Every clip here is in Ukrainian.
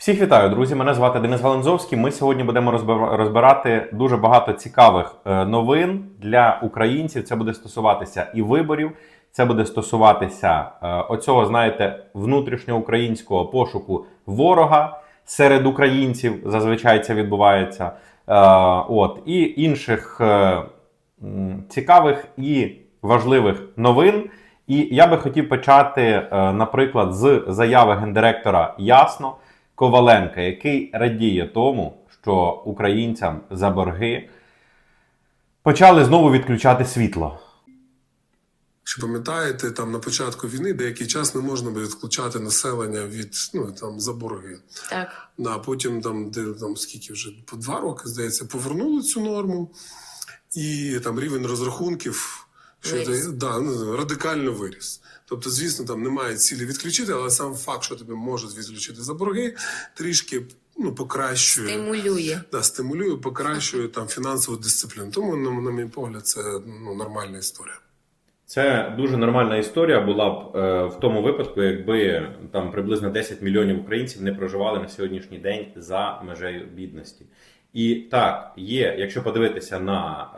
Всіх вітаю, друзі! Мене звати Денис Галанзовський. Ми сьогодні будемо розбирати дуже багато цікавих е, новин для українців. Це буде стосуватися і виборів, це буде стосуватися е, оцього, знаєте, внутрішньоукраїнського пошуку ворога серед українців. Зазвичай це відбувається. Е, От і інших цікавих і важливих новин. І я би хотів почати, наприклад, з заяви гендиректора Ясно Коваленка, який радіє тому, що українцям за борги почали знову відключати світло. Якщо пам'ятаєте, там на початку війни деякий час не можна було відключати населення від ну там за борги. Так. Да, потім там, де там скільки вже по два роки, здається, повернули цю норму, і там рівень розрахунків щодо Виріс. да, ну, радикально виріс. Тобто, звісно, там немає цілі відключити, але сам факт, що тебе можуть відключити за борги, трішки ну, покращує. Стимулює. Да, стимулює, покращує там фінансову дисципліну. Тому, на, на мій погляд, це ну, нормальна історія. Це дуже нормальна історія була б е, в тому випадку, якби там приблизно 10 мільйонів українців не проживали на сьогоднішній день за межею бідності. І так, є, якщо подивитися на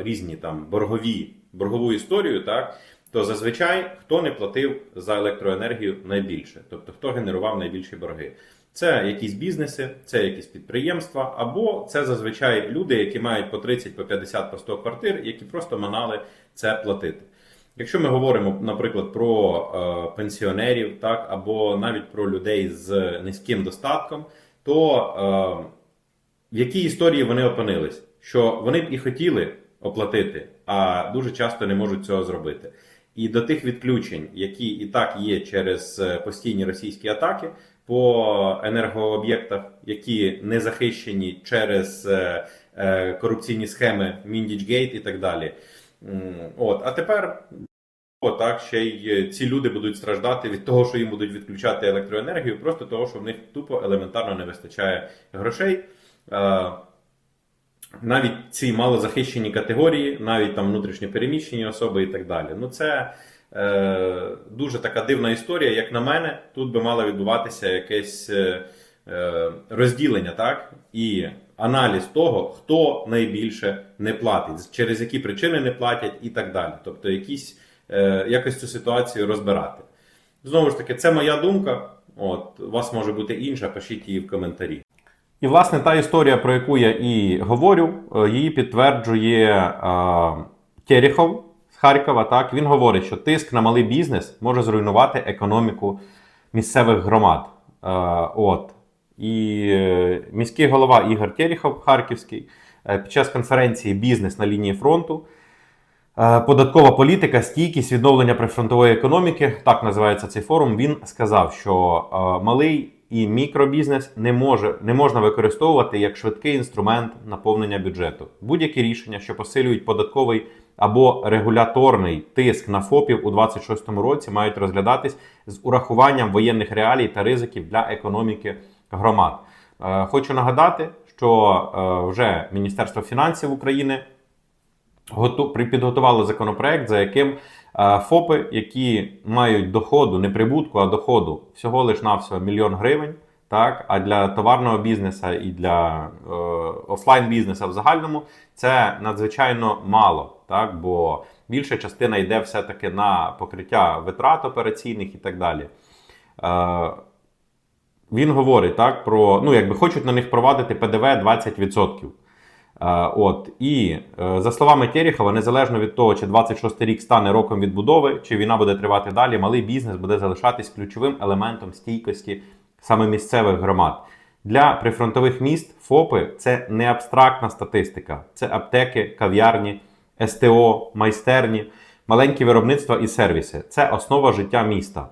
е, різні там боргові боргову історію, так то зазвичай хто не платив за електроенергію найбільше, тобто хто генерував найбільші борги. Це якісь бізнеси, це якісь підприємства, або це зазвичай люди, які мають по 30, по 50, по 100 квартир, які просто манали це платити. Якщо ми говоримо, наприклад, про е, пенсіонерів, так або навіть про людей з низьким достатком, то е, в якій історії вони опинились? Що вони б і хотіли оплатити, а дуже часто не можуть цього зробити. І до тих відключень, які і так є через е, постійні російські атаки по енергооб'єктах, які не захищені через е, е, корупційні схеми Міндічгейт і так далі. От, а тепер так, ще й ці люди будуть страждати від того, що їм будуть відключати електроенергію, просто того, що в них тупо елементарно не вистачає грошей. Навіть ці малозахищені категорії, навіть там внутрішньопереміщені особи і так далі. Ну, це е, дуже така дивна історія. Як на мене, тут би мало відбуватися якесь е, е, розділення, так? І аналіз того, хто найбільше не платить, через які причини не платять і так далі. Тобто, якісь, е, якось цю ситуацію розбирати. Знову ж таки, це моя думка. От, у вас може бути інша, пишіть її в коментарі. І, власне, та історія, про яку я і говорю, е, її підтверджує е, Терехов з Харкова. Так, він говорить, що тиск на малий бізнес може зруйнувати економіку місцевих громад. Е, от. І е, міський голова Ігор Терехов Харківський е, під час конференції Бізнес на лінії фронту. Е, Податкова політика, стійкість відновлення прифронтової економіки, так називається цей форум. Він сказав, що е, малий і мікробізнес не може не можна використовувати як швидкий інструмент наповнення бюджету. Будь-які рішення, що посилюють податковий або регуляторний тиск на ФОПів у 2026 році, мають розглядатись з урахуванням воєнних реалій та ризиків для економіки громад. Е, Хочу нагадати, що е, вже Міністерство фінансів України підготували законопроект, за яким ФОПи, які мають доходу, не прибутку, а доходу всього лиш навсього мільйон гривень. Так, а для товарного бізнесу і для е, офлайн бізнесу в загальному це надзвичайно мало, так, бо більша частина йде все-таки на покриття витрат операційних і так далі. Е, він говорить так про ну, якби хочуть на них провадити ПДВ 20%. Е, От і е, за словами Терехова, незалежно від того, чи 26 рік стане роком відбудови, чи війна буде тривати далі, малий бізнес буде залишатись ключовим елементом стійкості саме місцевих громад. Для прифронтових міст ФОПи це не абстрактна статистика, це аптеки, кав'ярні, СТО, майстерні, маленькі виробництва і сервіси. Це основа життя міста.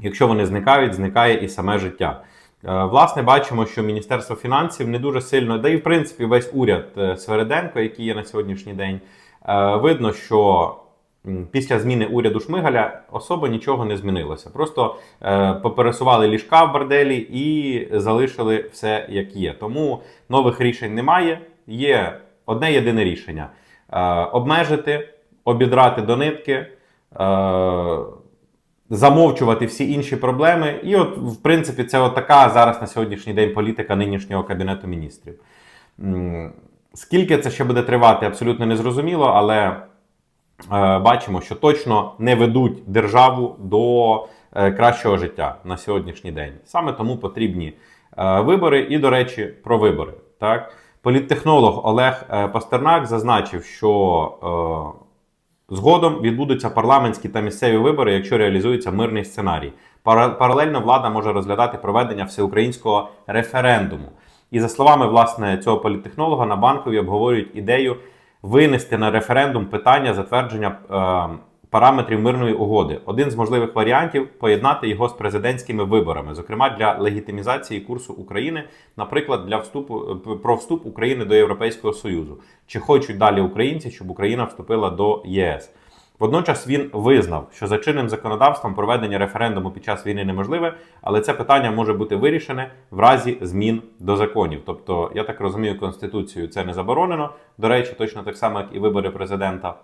Якщо вони зникають, зникає і саме життя. Е, Власне, бачимо, що Міністерство фінансів не дуже сильно, да і в принципі весь уряд е, Свереденко, який є на сьогоднішній день, е, видно, що після зміни уряду Шмигаля особо нічого не змінилося. Просто попересували ліжка в борделі і залишили все як є. Тому нових рішень немає. Є одне єдине рішення: обмежити, обідрати до нитки. Замовчувати всі інші проблеми. І, от, в принципі, це от така зараз на сьогоднішній день політика нинішнього кабінету міністрів. Скільки це ще буде тривати, абсолютно не зрозуміло, але е, бачимо, що точно не ведуть державу до е, кращого життя на сьогоднішній день. Саме тому потрібні е, вибори. І, до речі, про вибори. Так? Політтехнолог Олег е, Пастернак зазначив, що е, Згодом відбудуться парламентські та місцеві вибори, якщо реалізується мирний сценарій. Пара- Паралельно влада може розглядати проведення всеукраїнського референдуму. І за словами власне цього політтехнолога, на банкові обговорюють ідею винести на референдум питання затвердження е, параметрів мирної угоди. Один з можливих варіантів поєднати його з президентськими виборами, зокрема для легітимізації курсу України, наприклад, для вступу е, про вступ України до Європейського Союзу. Чи хочуть далі українці, щоб Україна вступила до ЄС? Водночас він визнав, що за чинним законодавством проведення референдуму під час війни неможливе, але це питання може бути вирішене в разі змін до законів. Тобто, я так розумію, конституцією це не заборонено. До речі, точно так само, як і вибори президента.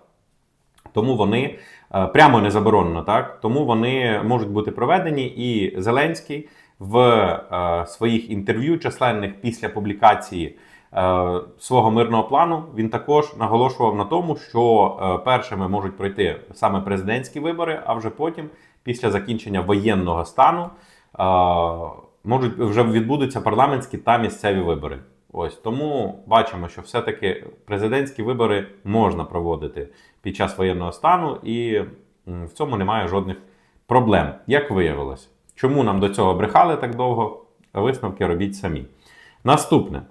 Тому вони е, прямо не заборонено, так тому вони можуть бути проведені. І Зеленський в е, своїх інтерв'ю численних після публікації е, свого мирного плану він також наголошував на тому, що першими можуть пройти саме президентські вибори, а вже потім, після закінчення воєнного стану, можуть вже відбудуться парламентські та місцеві вибори. Ось тому бачимо, що все-таки президентські вибори можна проводити під час воєнного стану, і в цьому немає жодних проблем, як виявилось. Чому нам до цього брехали так довго? Висновки робіть самі. Наступне.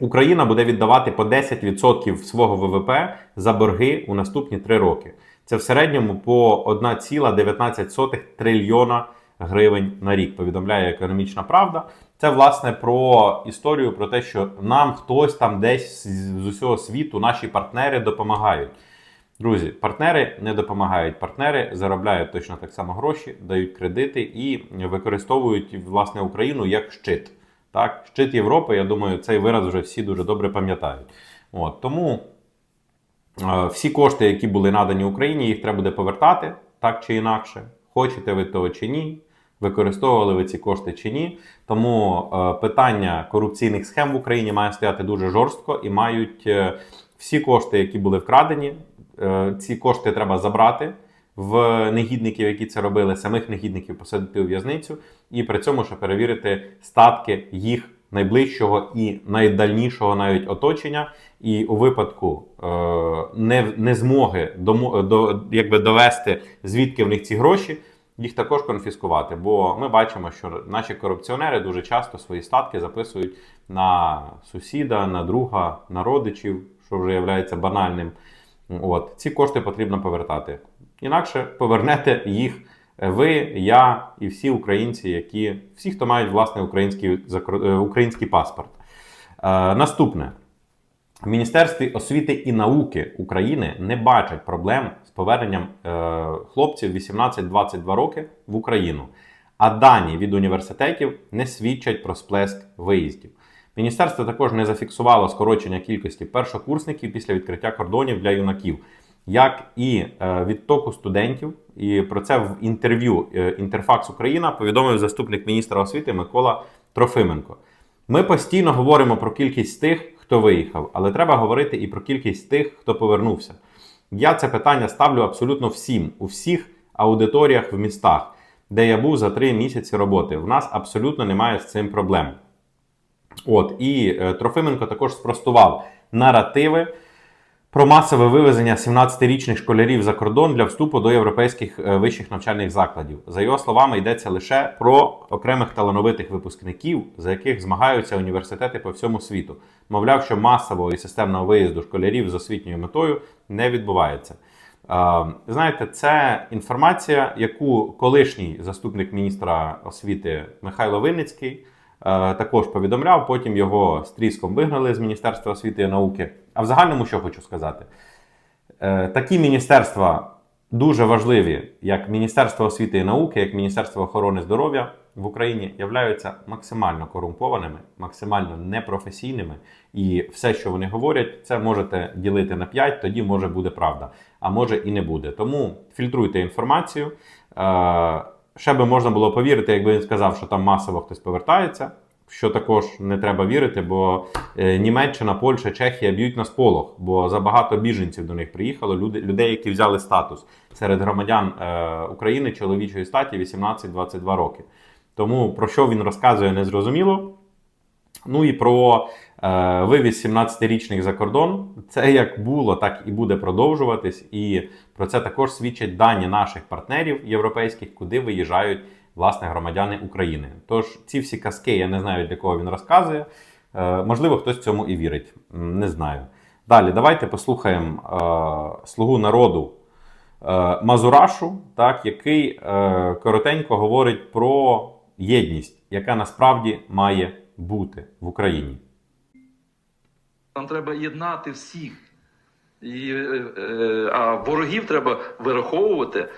Україна буде віддавати по 10% свого ВВП за борги у наступні 3 роки. Це в середньому по 1,19 трильйона гривень на рік, повідомляє економічна правда. Це власне про історію про те, що нам хтось там десь з усього світу, наші партнери допомагають. Друзі, партнери не допомагають. Партнери заробляють точно так само гроші, дають кредити і використовують власне Україну як щит. Так, щит Європи, я думаю, цей вираз вже всі дуже добре пам'ятають. От тому е, всі кошти, які були надані Україні, їх треба буде повертати так чи інакше. Хочете ви того чи ні, використовували ви ці кошти чи ні. Тому е, питання корупційних схем в Україні має стояти дуже жорстко і мають е, всі кошти, які були вкрадені, е, ці кошти треба забрати в негідників, які це робили, самих негідників посадити у в'язницю, і при цьому ще перевірити статки їх найближчого і найдальнішого навіть оточення. І у випадку е, не, не змоги домо, до, якби довести, звідки в них ці гроші, їх також конфіскувати. Бо ми бачимо, що наші корупціонери дуже часто свої статки записують на сусіда, на друга, на родичів, що вже є банальним. От ці кошти потрібно повертати. Інакше повернете їх ви, я і всі українці, які всі, хто мають власне український е, український паспорт. Е, наступне. В Міністерстві освіти і науки України не бачать проблем поверненням е, хлопців 18-22 роки в Україну, а дані від університетів не свідчать про сплеск виїздів. Міністерство також не зафіксувало скорочення кількості першокурсників після відкриття кордонів для юнаків, як і е, відтоку студентів. І про це в інтерв'ю е, Інтерфакс Україна повідомив заступник міністра освіти Микола Трофименко. Ми постійно говоримо про кількість тих, хто виїхав, але треба говорити і про кількість тих, хто повернувся. Я це питання ставлю абсолютно всім, у всіх аудиторіях в містах, де я був за три місяці роботи. В нас абсолютно немає з цим проблем. От і е, Трофименко також спростував наративи про масове вивезення 17-річних школярів за кордон для вступу до європейських е, вищих навчальних закладів. За його словами, йдеться лише про окремих талановитих випускників, за яких змагаються університети по всьому світу. Мовляв, що масового і системного виїзду школярів з освітньою метою не відбувається. Знаєте, це інформація, яку колишній заступник міністра освіти Михайло Винницький також повідомляв. Потім його з тріском вигнали з Міністерства освіти і науки. А в загальному що хочу сказати? Е, Такі міністерства дуже важливі, як Міністерство освіти і науки, як Міністерство охорони здоров'я, в Україні являються максимально корумпованими, максимально непрофесійними, і все, що вони говорять, це можете ділити на 5, тоді може буде правда, а може і не буде. Тому фільтруйте інформацію. Ще би можна було повірити, якби він сказав, що там масово хтось повертається. Що також не треба вірити, бо е, Німеччина, Польща, Чехія б'ють на сполох, бо забагато біженців до них приїхало. Люди, людей, які взяли статус серед громадян е, України чоловічої статі 18-22 роки. Тому про що він розказує, незрозуміло. Ну і про вивіз 17-річних за кордон. Це як було, так і буде продовжуватись. І про це також свідчать дані наших партнерів європейських, куди виїжджають власне громадяни України. Тож ці всі казки, я не знаю, для кого він розказує. Е, можливо, хтось цьому і вірить. Не знаю. Далі, давайте послухаємо е, слугу народу е, Мазурашу, так, який е, коротенько говорить про єдність, яка насправді має бути в Україні. Нам треба єднати всіх. І, е, е, а ворогів треба вираховувати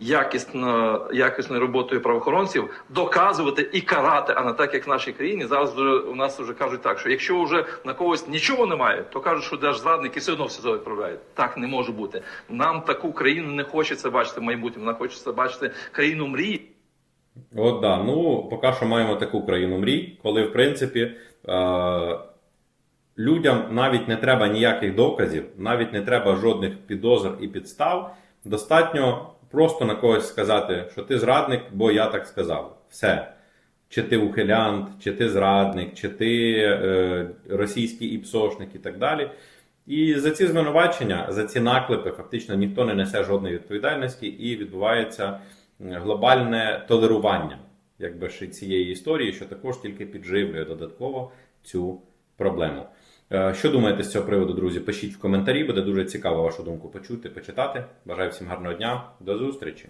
якісно, якісною роботою правоохоронців, доказувати і карати, а не так, як в нашій країні. Зараз вже, у нас вже кажуть так, що якщо вже на когось нічого немає, то кажуть, що держзрадники все одно в СИЗО відправляють. Так не може бути. Нам таку країну не хочеться бачити в майбутньому. Нам хочеться бачити країну мрії. От да, ну поки що маємо таку країну мрій, коли в принципі е- людям навіть не треба ніяких доказів, навіть не треба жодних підозр і підстав. Достатньо просто на когось сказати, що ти зрадник, бо я так сказав. Все. Чи ти ухилянт, чи ти зрадник, чи ти е, російський іпсошник і так далі. І за ці звинувачення, за ці наклепи, фактично ніхто не несе жодної відповідальності і відбувається глобальне толерування якби цієї історії, що також тільки підживлює додатково цю проблему. Е, Що думаєте з цього приводу, друзі? Пишіть в коментарі, буде дуже цікаво вашу думку почути, почитати. Бажаю всім гарного дня, до зустрічі!